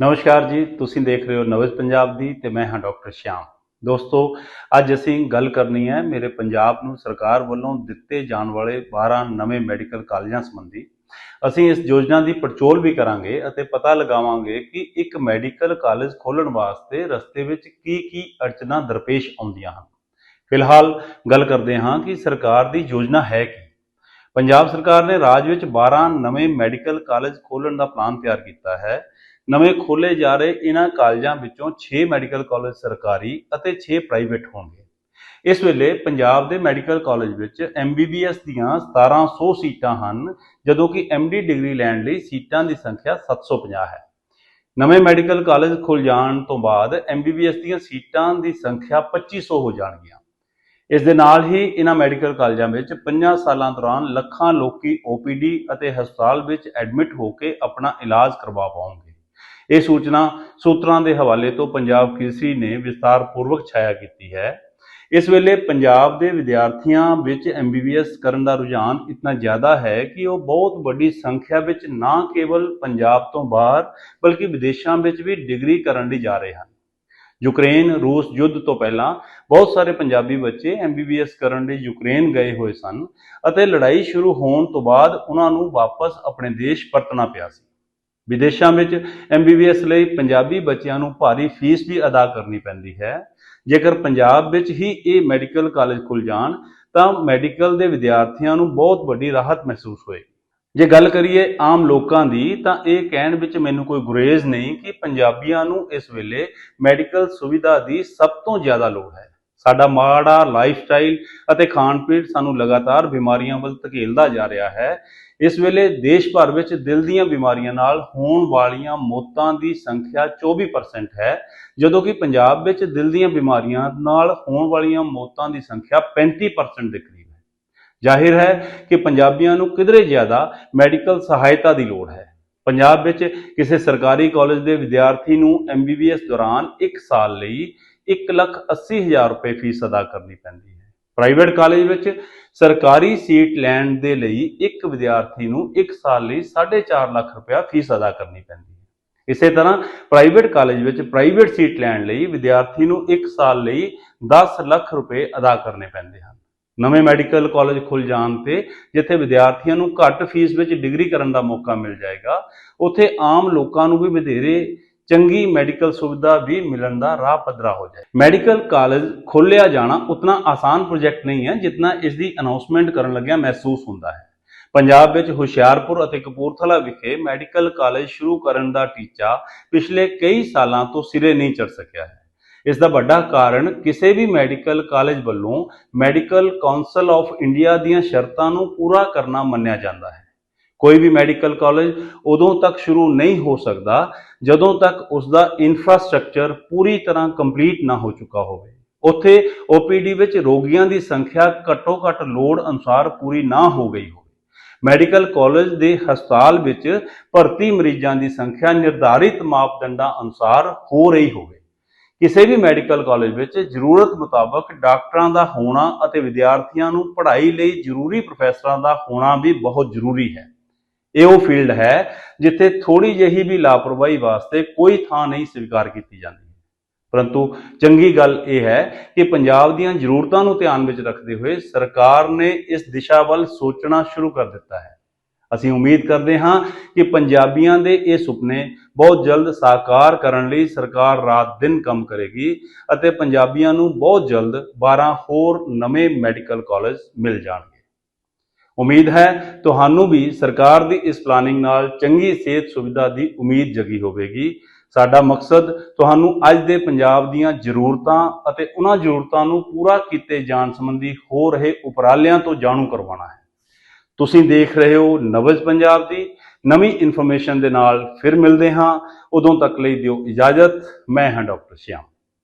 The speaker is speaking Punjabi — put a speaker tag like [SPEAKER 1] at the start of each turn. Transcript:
[SPEAKER 1] ਨਮਸਕਾਰ ਜੀ, ਤੁਸੀਂ ਦੇਖ ਰਹੇ ਹੋ ਨਵਜ ਪੰਜਾਬ ਦੀ ਤੇ ਮੈਂ ਹਾਂ ਡਾਕਟਰ ਸ਼ਿਆਮ। ਦੋਸਤੋ, ਅੱਜ ਅਸੀਂ ਗੱਲ ਕਰਨੀ ਹੈ ਮੇਰੇ ਪੰਜਾਬ ਨੂੰ ਸਰਕਾਰ ਵੱਲੋਂ ਦਿੱਤੇ ਜਾਣ ਵਾਲੇ 12 ਨਵੇਂ ਮੈਡੀਕਲ ਕਾਲਜਾਂ ਸੰਬੰਧੀ। ਅਸੀਂ ਇਸ ਯੋਜਨਾ ਦੀ ਪੜਚੋਲ ਵੀ ਕਰਾਂਗੇ ਅਤੇ ਪਤਾ ਲਗਾਵਾਂਗੇ ਕਿ ਇੱਕ ਮੈਡੀਕਲ ਕਾਲਜ ਖੋਲ੍ਹਣ ਵਾਸਤੇ ਰਸਤੇ ਵਿੱਚ ਕੀ ਕੀ ਅੜਚਨਾ ਦਰਪੇਸ਼ ਆਉਂਦੀਆਂ ਹਨ। ਫਿਲਹਾਲ ਗੱਲ ਕਰਦੇ ਹਾਂ ਕਿ ਸਰਕਾਰ ਦੀ ਯੋਜਨਾ ਹੈ ਕੀ। ਪੰਜਾਬ ਸਰਕਾਰ ਨੇ ਰਾਜ ਵਿੱਚ 12 ਨਵੇਂ ਮੈਡੀਕਲ ਕਾਲਜ ਖੋਲ੍ਹਣ ਦਾ ਪਲਾਨ ਤਿਆਰ ਕੀਤਾ ਹੈ। ਨਵੇਂ ਖੋਲੇ ਜਾ ਰਹੇ ਇਹਨਾਂ ਕਾਲਜਾਂ ਵਿੱਚੋਂ 6 ਮੈਡੀਕਲ ਕਾਲਜ ਸਰਕਾਰੀ ਅਤੇ 6 ਪ੍ਰਾਈਵੇਟ ਹੋਣਗੇ। ਇਸ ਵੇਲੇ ਪੰਜਾਬ ਦੇ ਮੈਡੀਕਲ ਕਾਲਜ ਵਿੱਚ MBBS ਦੀਆਂ 1700 ਸੀਟਾਂ ਹਨ, ਜਦੋਂ ਕਿ MD ਡਿਗਰੀ ਲੈਣ ਲਈ ਸੀਟਾਂ ਦੀ ਸੰਖਿਆ 750 ਹੈ। ਨਵੇਂ ਮੈਡੀਕਲ ਕਾਲਜ ਖੁੱਲ ਜਾਣ ਤੋਂ ਬਾਅਦ MBBS ਦੀਆਂ ਸੀਟਾਂ ਦੀ ਸੰਖਿਆ 2500 ਹੋ ਜਾਣਗੀਆਂ। ਇਸ ਦੇ ਨਾਲ ਹੀ ਇਹਨਾਂ ਮੈਡੀਕਲ ਕਾਲਜਾਂ ਵਿੱਚ 5 ਸਾਲਾਂ ਦੌਰਾਨ ਲੱਖਾਂ ਲੋਕੀ OPD ਅਤੇ ਹਸਪਤਾਲ ਵਿੱਚ ਐਡਮਿਟ ਹੋ ਕੇ ਆਪਣਾ ਇਲਾਜ ਕਰਵਾ ਪਾਉਣਗੇ। ਇਹ ਸੂਚਨਾ ਸੂਤਰਾਂ ਦੇ ਹਵਾਲੇ ਤੋਂ ਪੰਜਾਬ ਕੇਸਰੀ ਨੇ ਵਿਸਤਾਰਪੂਰਵਕ ਛਾਇਆ ਕੀਤੀ ਹੈ। ਇਸ ਵੇਲੇ ਪੰਜਾਬ ਦੇ ਵਿਦਿਆਰਥੀਆਂ ਵਿੱਚ MBBS ਕਰਨ ਦਾ ਰੁਝਾਨ ਇਤਨਾ ਜ਼ਿਆਦਾ ਹੈ ਕਿ ਉਹ ਬਹੁਤ ਵੱਡੀ ਸੰਖਿਆ ਵਿੱਚ ਨਾ ਕੇਵਲ ਪੰਜਾਬ ਤੋਂ ਬਾਹਰ, ਬਲਕਿ ਵਿਦੇਸ਼ਾਂ ਵਿੱਚ ਵੀ ਡਿਗਰੀ ਕਰਨ ਲਈ ਜਾ ਰਹੇ ਹਨ। ਯੂਕਰੇਨ, ਰੂਸ ਯੁੱਧ ਤੋਂ ਪਹਿਲਾਂ ਬਹੁਤ ਸਾਰੇ ਪੰਜਾਬੀ ਬੱਚੇ MBBS ਕਰਨ ਲਈ ਯੂਕਰੇਨ ਗਏ ਹੋਏ ਸਨ ਅਤੇ ਲੜਾਈ ਸ਼ੁਰੂ ਹੋਣ ਤੋਂ ਬਾਅਦ ਉਹਨਾਂ ਨੂੰ ਵਾਪਸ ਆਪਣੇ ਦੇਸ਼ ਪਰਤਣਾ ਪਿਆ ਸੀ। ਵਿਦੇਸ਼ਾਂ ਵਿੱਚ MBBS ਲਈ ਪੰਜਾਬੀ ਬੱਚਿਆਂ ਨੂੰ ਭਾਰੀ ਫੀਸ ਵੀ ਅਦਾ ਕਰਨੀ ਪੈਂਦੀ ਹੈ। ਜੇਕਰ ਪੰਜਾਬ ਵਿੱਚ ਹੀ ਇਹ ਮੈਡੀਕਲ ਕਾਲਜ ਖੁੱਲ ਜਾਣ, ਤਾਂ ਮੈਡੀਕਲ ਦੇ ਵਿਦਿਆਰਥੀਆਂ ਨੂੰ ਬਹੁਤ ਵੱਡੀ ਰਾਹਤ ਮਹਿਸੂਸ ਹੋਏਗੀ ਜੇ ਗੱਲ ਕਰੀਏ ਆਮ ਲੋਕਾਂ ਦੀ, ਤਾਂ ਇਹ ਕਹਿਣ ਵਿੱਚ ਮੈਨੂੰ ਕੋਈ ਗੁਰੇਜ਼ ਨਹੀਂ ਕਿ ਪੰਜਾਬੀਆਂ ਨੂੰ ਇਸ ਵੇਲੇ ਮੈਡੀਕਲ ਸੁਵਿਧਾ ਦੀ ਸਭ ਤੋਂ ਜ਼ਿਆਦਾ ਲੋੜ ਹੈ। ਸਾਡਾ ਮਾੜਾ ਲਾਈਫਸਟਾਈਲ ਅਤੇ ਖਾਣ ਪੀਣ ਸਾਨੂੰ ਲਗਾਤਾਰ ਬਿਮਾਰੀਆਂ ਵੱਲ ਧਕੇਲਦਾ ਜਾ ਰਿਹਾ ਹੈ। ਇਸ ਵੇਲੇ ਦੇਸ਼ ਭਰ ਵਿੱਚ ਦਿਲ ਦੀਆਂ ਬਿਮਾਰੀਆਂ ਨਾਲ ਹੋਣ ਵਾਲੀਆਂ ਮੌਤਾਂ ਦੀ ਸੰਖਿਆ 24% ਹੈ, ਜਦੋਂ ਕਿ ਪੰਜਾਬ ਵਿੱਚ ਦਿਲ ਦੀਆਂ ਬਿਮਾਰੀਆਂ ਨਾਲ ਹੋਣ ਵਾਲੀਆਂ ਮੌਤਾਂ ਦੀ ਸੰਖਿਆ 35% ਦੇ ਕਰੀਬ ਹੈ। ਜ਼ਾਹਿਰ ਹੈ ਕਿ ਪੰਜਾਬੀਆਂ ਨੂੰ ਕਿਧਰੇ ਜ਼ਿਆਦਾ ਮੈਡੀਕਲ ਸਹਾਇਤਾ ਦੀ ਲੋੜ ਹੈ। ਪੰਜਾਬ ਵਿੱਚ ਕਿਸੇ ਸਰਕਾਰੀ ਕਾਲਜ ਦੇ ਵਿਦਿਆਰਥੀ ਨੂੰ MBBS ਦੌਰਾਨ 1 ਸਾਲ ਲਈ 1,80,000 ਰੁਪਏ ਫੀਸ ਅਦਾ ਕਰਨੀ ਪੈਂਦੀ ਹੈ। ਪ੍ਰਾਈਵੇਟ ਕਾਲਜ ਵਿੱਚ ਸਰਕਾਰੀ ਸੀਟ ਲੈਣ ਦੇ ਲਈ ਇੱਕ ਵਿਦਿਆਰਥੀ ਨੂੰ 1 ਸਾਲ ਲਈ 4.5 ਲੱਖ ਰੁਪਇਆ ਫੀਸ ਅਦਾ ਕਰਨੀ ਪੈਂਦੀ ਹੈ। ਇਸੇ ਤਰ੍ਹਾਂ ਪ੍ਰਾਈਵੇਟ ਕਾਲਜ ਵਿੱਚ ਪ੍ਰਾਈਵੇਟ ਸੀਟ ਲੈਣ ਲਈ ਵਿਦਿਆਰਥੀ ਨੂੰ 1 ਸਾਲ ਲਈ 10 ਲੱਖ ਰੁਪਏ ਅਦਾ ਕਰਨੇ ਪੈਂਦੇ ਹਨ। ਨਵੇਂ ਮੈਡੀਕਲ ਕਾਲਜ ਖੁੱਲ ਜਾਣ ਤੇ ਜਿੱਥੇ ਵਿਦਿਆਰਥੀਆਂ ਨੂੰ ਘੱਟ ਫੀਸ ਵਿੱਚ ਡਿਗਰੀ ਕਰਨ ਦਾ ਮੌਕਾ ਮਿਲ ਜਾਏਗਾ ਉੱਥੇ ਆਮ ਲੋਕਾਂ ਨੂੰ ਵੀ ਵਧੇਰੇ ਚੰਗੀ ਮੈਡੀਕਲ ਸੁਵਿਧਾ ਵੀ ਮਿਲਣ ਦਾ ਰਾਹ ਪੱਧਰਾ ਹੋ ਜਾਏ। ਮੈਡੀਕਲ ਕਾਲਜ ਖੋਲ੍ਹਿਆ ਜਾਣਾ ਉਤਨਾ ਆਸਾਨ ਪ੍ਰੋਜੈਕਟ ਨਹੀਂ ਹੈ ਜਿਤਨਾ ਇਸ ਦੀ ਅਨਾਉਂਸਮੈਂਟ ਕਰਨ ਲੱਗਿਆ ਮਹਿਸੂਸ ਹੁੰਦਾ ਹੈ। ਪੰਜਾਬ ਵਿੱਚ ਹੁਸ਼ਿਆਰਪੁਰ ਅਤੇ ਕਪੂਰਥਲਾ ਵਿਖੇ ਮੈਡੀਕਲ ਕਾਲਜ ਸ਼ੁਰੂ ਕਰਨ ਦਾ ਟੀਚਾ ਪਿਛਲੇ ਕਈ ਸਾਲਾਂ ਤੋਂ ਸਿਰੇ ਨਹੀਂ ਚੜ ਸਕਿਆ ਹੈ। ਇਸ ਦਾ ਵੱਡਾ ਕਾਰਨ ਕਿਸੇ ਵੀ ਮੈਡੀਕਲ ਕਾਲਜ ਵੱਲੋਂ ਮੈਡੀਕਲ ਕਾਉਂਸਲ ਆਫ ਇੰਡੀਆ ਦੀਆਂ ਸ਼ਰਤਾਂ ਨੂੰ ਪੂਰਾ ਕਰਨਾ ਮੰਨਿਆ ਜਾਂਦਾ ਹੈ। ਕੋਈ ਵੀ ਮੈਡੀਕਲ ਕਾਲਜ ਉਦੋਂ ਤੱਕ ਸ਼ੁਰੂ ਨਹੀਂ ਹੋ ਸਕਦਾ ਜਦੋਂ ਤੱਕ ਉਸ ਦਾ ਇਨਫਰਾਸਟ੍ਰਕਚਰ ਪੂਰੀ ਤਰ੍ਹਾਂ ਕੰਪਲੀਟ ਨਾ ਹੋ ਚੁੱਕਾ ਹੋਵੇ। ਉੱਥੇ OPD ਵਿੱਚ ਰੋਗੀਆਂ ਦੀ ਸੰਖਿਆ ਘੱਟੋ-ਘੱਟ ਲੋੜ ਅਨੁਸਾਰ ਪੂਰੀ ਨਾ ਹੋ ਗਈ ਹੋਵੇ। ਮੈਡੀਕਲ ਕਾਲਜ ਦੇ ਹਸਪਤਾਲ ਵਿੱਚ ਭਰਤੀ ਮਰੀਜ਼ਾਂ ਦੀ ਸੰਖਿਆ ਨਿਰਧਾਰਿਤ ਮਾਪਦੰਡਾਂ ਅਨੁਸਾਰ ਹੋ ਰਹੀ ਹੋਵੇ। ਕਿਸੇ ਵੀ ਮੈਡੀਕਲ ਕਾਲਜ ਵਿੱਚ ਜ਼ਰੂਰਤ ਮੁਤਾਬਕ ਡਾਕਟਰਾਂ ਦਾ ਹੋਣਾ ਅਤੇ ਵਿਦਿਆਰਥੀਆਂ ਨੂੰ ਪੜ੍ਹਾਈ ਲਈ ਜ਼ਰੂਰੀ ਪ੍ਰੋਫੈਸਰਾਂ ਦਾ ਹੋਣਾ ਵੀ ਬਹੁਤ ਜ਼ਰੂਰੀ ਹੈ। ਇਹ ਉਹ ਫੀਲਡ ਹੈ ਜਿੱਥੇ ਥੋੜੀ ਜਿਹੀ ਵੀ ਲਾਪਰਵਾਹੀ ਵਾਸਤੇ ਕੋਈ ਥਾਂ ਨਹੀਂ ਸਵੀਕਾਰ ਕੀਤੀ ਜਾਂਦੀ ਪਰੰਤੂ ਚੰਗੀ ਗੱਲ ਇਹ ਹੈ ਕਿ ਪੰਜਾਬ ਦੀਆਂ ਜ਼ਰੂਰਤਾਂ ਨੂੰ ਧਿਆਨ ਵਿੱਚ ਰੱਖਦੇ ਹੋਏ ਸਰਕਾਰ ਨੇ ਇਸ ਦਿਸ਼ਾ ਵੱਲ ਸੋਚਣਾ ਸ਼ੁਰੂ ਕਰ ਦਿੱਤਾ ਹੈ। ਅਸੀਂ ਉਮੀਦ ਕਰਦੇ ਹਾਂ ਕਿ ਪੰਜਾਬੀਆਂ ਦੇ ਇਹ ਸੁਪਨੇ ਬਹੁਤ ਜਲਦ ਸਾਕਾਰ ਕਰਨ ਲਈ ਸਰਕਾਰ ਰਾਤ ਦਿਨ ਕੰਮ ਕਰੇਗੀ ਅਤੇ ਪੰਜਾਬੀਆਂ ਨੂੰ ਬਹੁਤ ਜਲਦ 12 ਹੋਰ ਨਵੇਂ ਮੈਡੀਕਲ ਕਾਲਜ ਮਿਲ ਜਾਣਗੇ। ਉਮੀਦ ਹੈ ਤੁਹਾਨੂੰ ਵੀ ਸਰਕਾਰ ਦੀ ਇਸ ਪਲਾਨਿੰਗ ਨਾਲ ਚੰਗੀ ਸਿਹਤ ਸੁਵਿਧਾ ਦੀ ਉਮੀਦ ਜਗੀ ਹੋਵੇਗੀ। ਸਾਡਾ ਮਕਸਦ ਤੁਹਾਨੂੰ ਅੱਜ ਦੇ ਪੰਜਾਬ ਦੀਆਂ ਜ਼ਰੂਰਤਾਂ ਅਤੇ ਉਹਨਾਂ ਜ਼ਰੂਰਤਾਂ ਨੂੰ ਪੂਰਾ ਕੀਤੇ ਜਾਣ ਸੰਬੰਧੀ ਹੋ ਰਹੇ ਉਪਰਾਲਿਆਂ ਤੋਂ ਜਾਣੂ ਕਰਵਾਉਣਾ ਹੈ। ਤੁਸੀਂ ਦੇਖ ਰਹੇ ਹੋ ਨਵਜ ਪੰਜਾਬ ਦੀ ਨਵੀਂ ਇਨਫੋਰਮੇਸ਼ਨ ਦੇ ਨਾਲ ਫਿਰ ਮਿਲਦੇ ਹਾਂ। ਉਦੋਂ ਤੱਕ ਲਈ ਦਿਓ ਇਜਾਜ਼ਤ। ਮੈਂ ਹਾਂ ਡਾਕਟਰ ਸ਼ਿਆਮ।